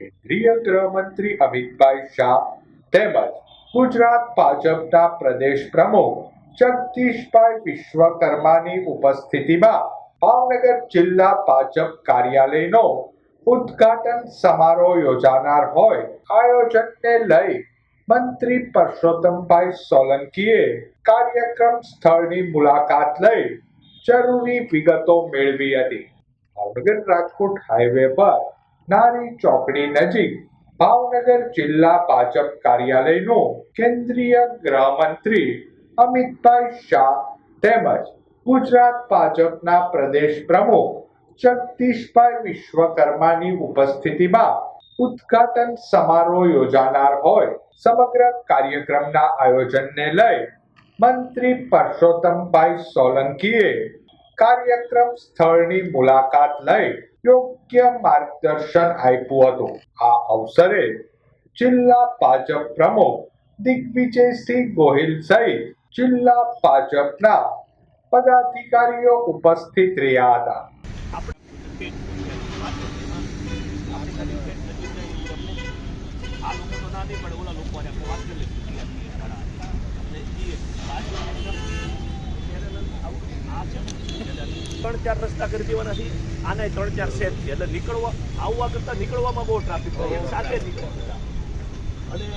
કેન્દ્રીય ગૃહમંત્રી અમિતભાઈ શાહ તેમજ ગુજરાત ભાજપના પ્રદેશ પ્રમુખ જગદીશભાઈ વિશ્વકર્માની ઉપસ્થિતિમાં ભાવનગર જિલ્લા ભાજપ કાર્યાલયનો ઉદ્ઘાટન સમારોહ યોજાનાર હોય. આયોજનને લઈ મંત્રી પરસોત્તમભાઈ સોલંકીએ કાર્યક્રમ સ્થળની મુલાકાત લઈ જરૂરી વિગતો મેળવી હતી. ભાવનગર રાજકોટ હાઈવે પર નારી ચોકડી નજીક ભાવનગર જિલ્લા ભાજપ કાર્યાલયનો કેન્દ્રીય ગૃહમંત્રી અમિતભાઈ શાહ તેમજ ગુજરાત ભાજપના પ્રદેશ પ્રમુખ જગદીશભાઈ વિશ્વકર્માની ઉપસ્થિતિમાં ઉદ્ઘાટન સમારોહ યોજાનાર હોય. સમગ્ર કાર્યક્રમના આયોજનને લઈ મંત્રી પરસોત્તમભાઈ સોલંકીએ કાર્યક્રમ સ્થળની મુલાકાત લઈ યોગ્ય માર્ગદર્શન આપ્યું હતું. આ અવસરે જિલ્લા ભાજપ પ્રમુખ દિગ્વિજયસિંહ ગોહિલ સહિત જિલ્લા ભાજપના પદાધિકારીઓ ઉપસ્થિત રહ્યા હતા. આ લોકો તો ના નહીં પણ ઓલા લોકો આપણે વાત કરી લઈશું અને એ આ છે ત્રણ ચાર રસ્તા કરી દેવાના છે. આના ત્રણ ચાર સેટ છે. એટલે નીકળવા આવવા કરતાં નીકળવામાં બહુ ટ્રાફિક થાય સાથે નીકળવા અને